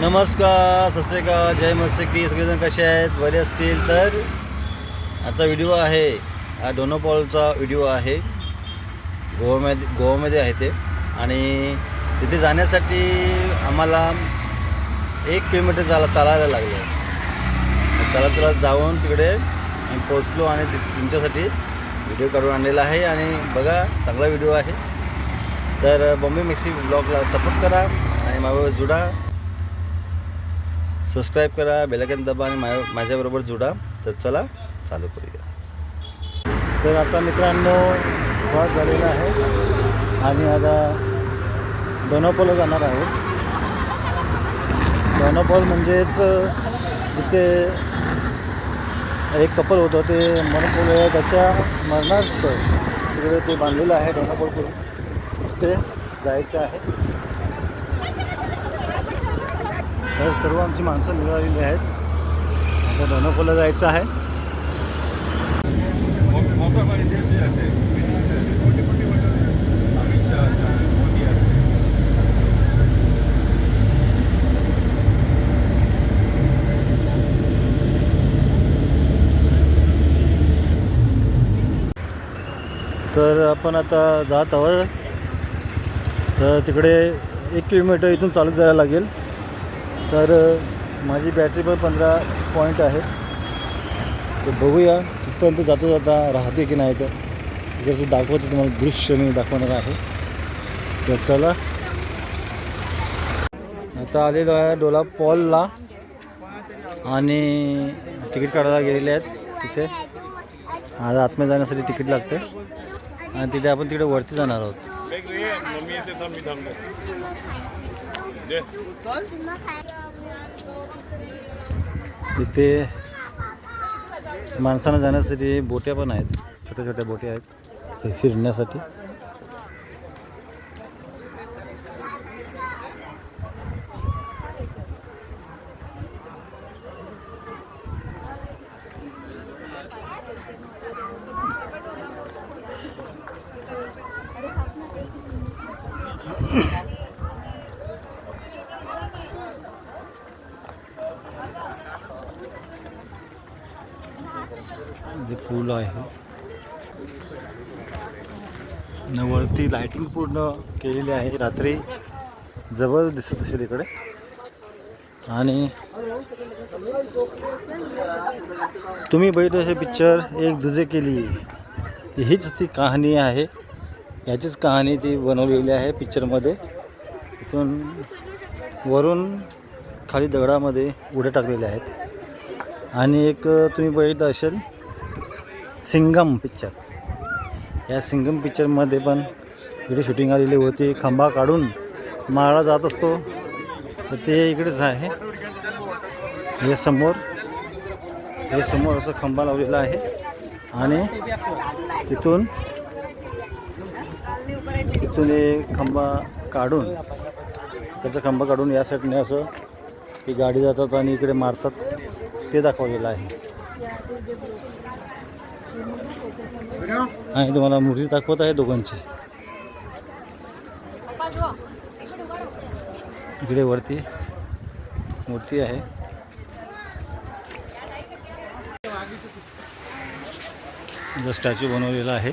नमस्कार सत जय अकाल. जय सगळेजण कसे आहेत? बरे असतील तर आजचा व्हिडिओ आहे. हा डोनोपॉलचा व्हिडिओ आहे. गोवामध्ये गोवामध्ये आहे ते. आणि तिथे जाण्यासाठी आम्हाला एक किलोमीटर चाला चालायला लागलं. चालत चालत जाऊन तिकडे आम्ही पोचलो आणि ति- तुमच्यासाठी व्हिडिओ काढून आणलेला आहे. आणि बघा चांगला व्हिडिओ आहे. तर बॉम्बे मेक्सी ब्लॉगला सपोर्ट करा आणि माझ्याबरोबर जुडा. सबस्क्राईब करा बेलायकन दबा आणि मा माझ्याबरोबर जुडा. तर चला चालू करूया. तर आता मित्रांनो क्रॉस झालेला आहे. आणि आता डोनापोला जाणार आहोत दोनोपोल म्हणजेच इथे एक कपल होतं ते मनपोल त्याच्या मरणार्थ तिकडे ते बांधलेलं आहे डोनापोल करून. तिथे जायचं आहे. तर सर्व आमची माणसं निघालेली आहेत. आता डोनापोलला जायचं आहे. तर आपण आता जात आहोत. तर तिकडे एक किलोमीटर इथून चालत जायला लागेल. तर माझी बॅटरी पण पंधरा पॉईंट आहे. तर बघूया तिथपर्यंत जाता जाता राहते की नाही तर. तिकडचं दाखवतो तुम्हाला दृश्य मी दाखवणार आहे. तर चला. आता आलेलो आहे डोला पॉलला. आणि तिकीट काढायला गेलेले आहेत तिथे. आता आतमध्ये जाण्यासाठी तिकीट लागते. आणि तिथे आपण तिकडे वरती जाणार आहोत. तिथे माणसांना जाण्यासाठी बोट्या पण आहेत छोट्या छोट्या बोट्या आहेत फिरण्यासाठी जे पूल आहे न वरती पूर्ण केलेली आहे रात्री. जवळ दिसत असेल इकडे. आणि तुम्ही बघितलं असे पिक्चर एक दुजे केली. हीच ती कहाणी आहे. याचीच कहाणी ती बनवलेली आहे पिक्चरमध्ये. इथून वरून खाली दगडामध्ये उड्या टाकलेल्या आहेत. आणि एक तुम्ही बघितलं असेल सिंगम पिक्चर. या सिंगम पिक्चरमध्ये पण इकडे शूटिंग आलेली होती. खंबा काढून माळा जात असतो. तर ते इकडेच आहे. हे समोर. हे समोर असं खंबा लावलेला आहे. आणि तिथून तिथून हे खंबा काढून त्याचा खंबा काढून या साईडने असं ती गाडी जातात आणि इकडे मारतात. ते दाखवलेलं आहे. आणि तुम्हाला मूर्ती दाखवत आहे दोघांची. इकडे वरती मूर्ती आहे. जो स्टॅच्यू बनवलेला आहे.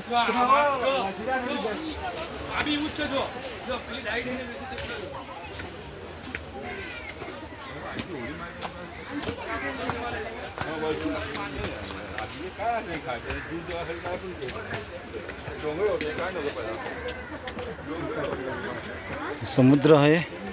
समुद्र आहे.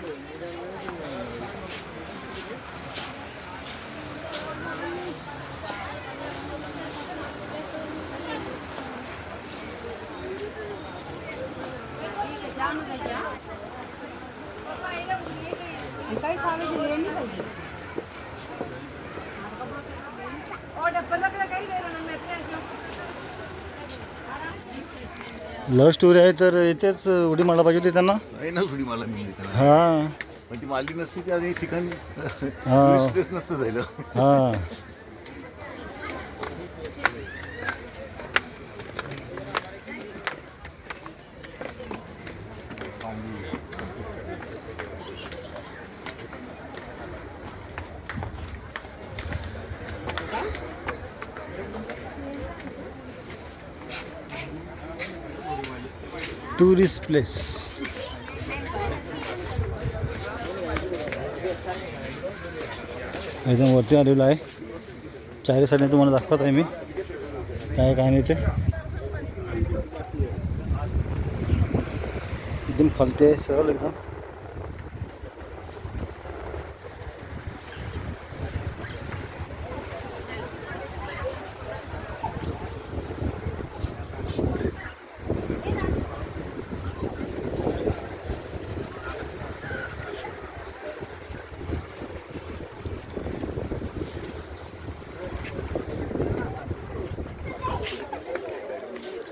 लव्ह स्टोरी आहे तर इथेच उडी मारला पाहिजे होती त्यांना? नाही ना सुडी मला मिळली त्याला हां. पण ती मारली नसती त्या ठिकाण हा. प्लेस नसतं जायला हां. टुरिस्ट प्लेस एकदम वरती आलेलो आहे. चारी साईडने तुम्हाला दाखवत आहे मी. काय काय नाही ते. एकदम खालते सरळ एकदम.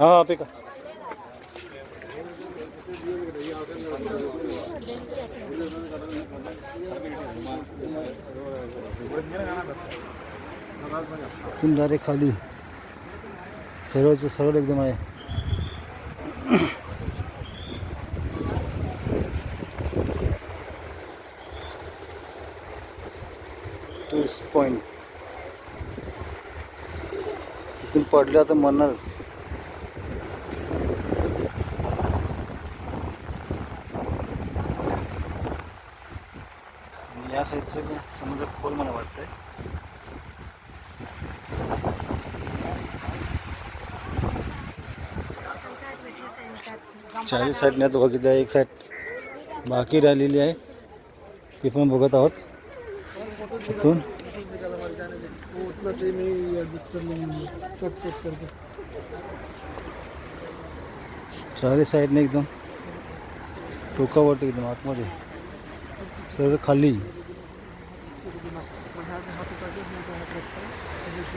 हा पिका डायरेक्ट खाली. सरळचं सरळ एकदम आहे. टूरिस्ट पॉईंट इथून पडल्या तर म्हणणारच आणि या साईडचं समुद्र खोल मला वाटतंय. चारी साईडने तर बघितलं आहे. एक साईड बाकी राहिलेली आहे. ती पण बघत आहोत. इथून. चारी साईडने एकदम टोकावरती एकदम आतमध्ये. सगळं खाली.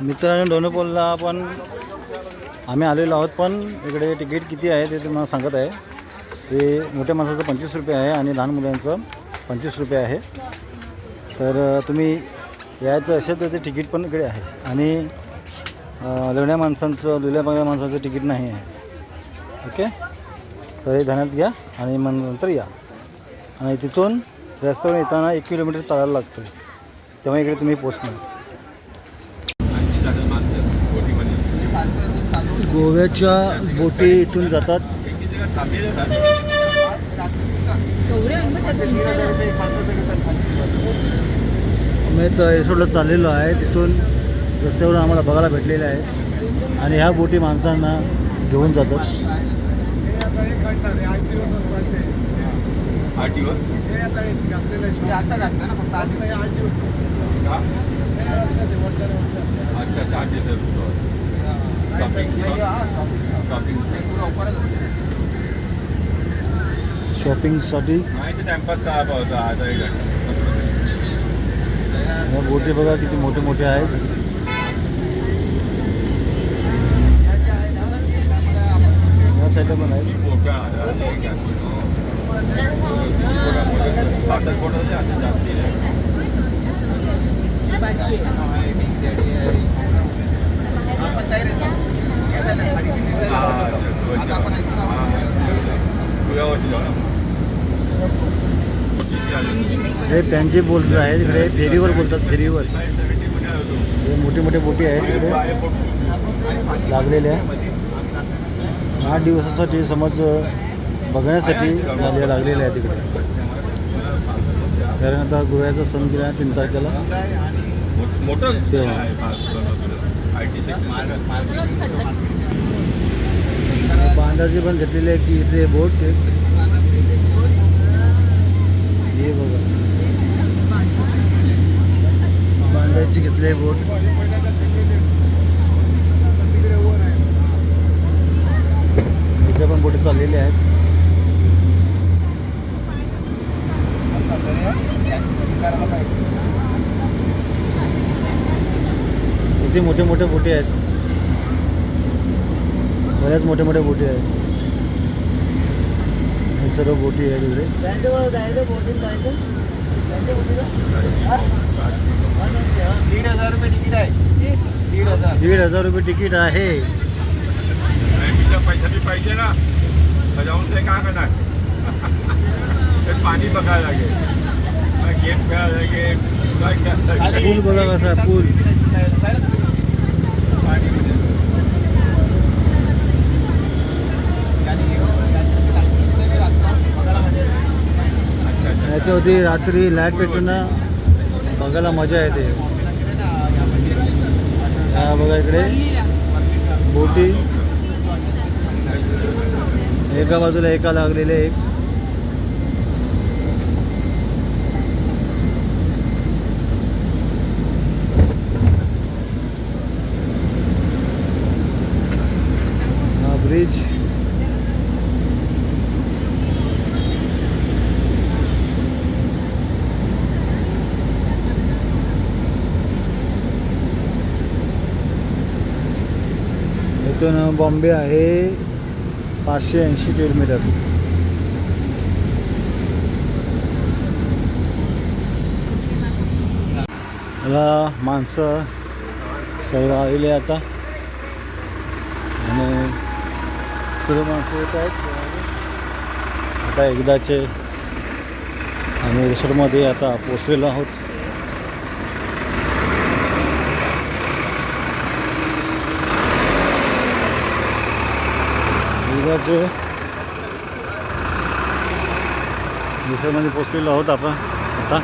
मित्रांनो डोनेपोलला आपण आम्ही आलेलो आहोत पण इकडे तिकीट किती आहे ते तुम्हाला सांगत आहे. ते मोठ्या माणसाचं पंचवीस रुपये आहे आणि लहान मुलांचं पंचवीस रुपये आहे. तर तुम्ही यायचं असेल तर ते तिकीट पण इकडे आहे. आणि लवण्या माणसांचं लुल्या पांगल्या माणसाचं तिकीट नाही आहे. ओके? तर हे ध्यानात घ्या आणि मग नंतर या. आणि तिथून रस्त्यावर येताना एक किलोमीटर चालायला लागतं तेव्हा इकडे तुम्ही पोचणार. गोव्याच्या बोटी इथून जातात. आम्ही तर एअरसोडला चाललेलो आहे. तिथून रस्त्यावरून आम्हाला बघायला भेटलेले आहे. आणि ह्या बोटी माणसांना घेऊन जातात. शॉपिंगसाठी बोटी बघा किती मोठे मोठे आहेत. या साईडला पण असं जास्ती हे पॅन्जी बोलत आहेत इकडे फेरीवर बोलतात फेरीवर. हे मोठे मोठे बोटी आहेत तिकडे लागलेल्या आठ दिवसासाठी समज बघण्यासाठी झाले लागलेले आहे तिकडे कारण आता गोव्याचा सण गेला तीन तारखेला. मोठं बांधाची पण घेतलेली आहे की इथे बोट हे बघा. बांधाची घेतली आहे बोट. इथे पण बोटी चाललेले आहेत. इथे मोठे मोठे बोटी आहेत. बऱ्याच मोठ्या मोठ्या बोटी आहेत. हे सर्व बोटी आहेत इकडे. दीड हजार रुपये तिकीट आहे. दीड हजार. रुपये तिकीट आहे. बी पाहिजे ना. सजावून ते काय करणार? ते पाणी बघायला लागेल. गेम खेळायला लागेल. पूल बघा कसा आहे, पूल याच्यावरती रात्री लाइट पेटून ना बघायला मजा येते. हा बघा इकडे. बोटी. एका बाजूला एका लागलेले एक. हा ब्रिज इथून बॉम्बे आहे पाचशे ऐंशी किलोमीटर. मला माणसं सर्व आलेले आता. आणि सर्व माणसं येत आहेत. आता एकदाचे आम्ही रिसॉर्टमध्ये आता पोचलेलो आहोत. एकदाचे रिसॉर्टमध्ये पोचलेलो आहोत आपण आता.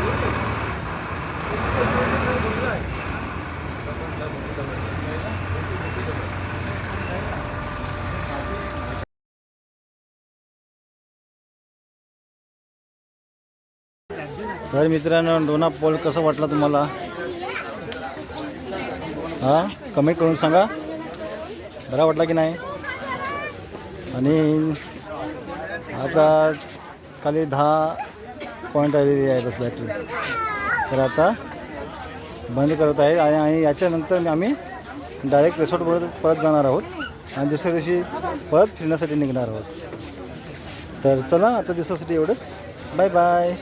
तर मित्रांनो डोना पोल कसा वाटला तुम्हाला? हां? कमेंट करून सांगा. बरा वाटला की नाही? आणि आता खाली दहा पॉईंट आलेली आहे बस बॅटरी तर आता बंद करत आहे आणि आणि याच्यानंतर आम्ही डायरेक्ट रिसॉर्टवर परत जाणार आहोत. आणि दुसऱ्या दिवशी परत फिरण्यासाठी निघणार आहोत. तर चला आजच्या दिवसासाठी एवढंच. Bye bye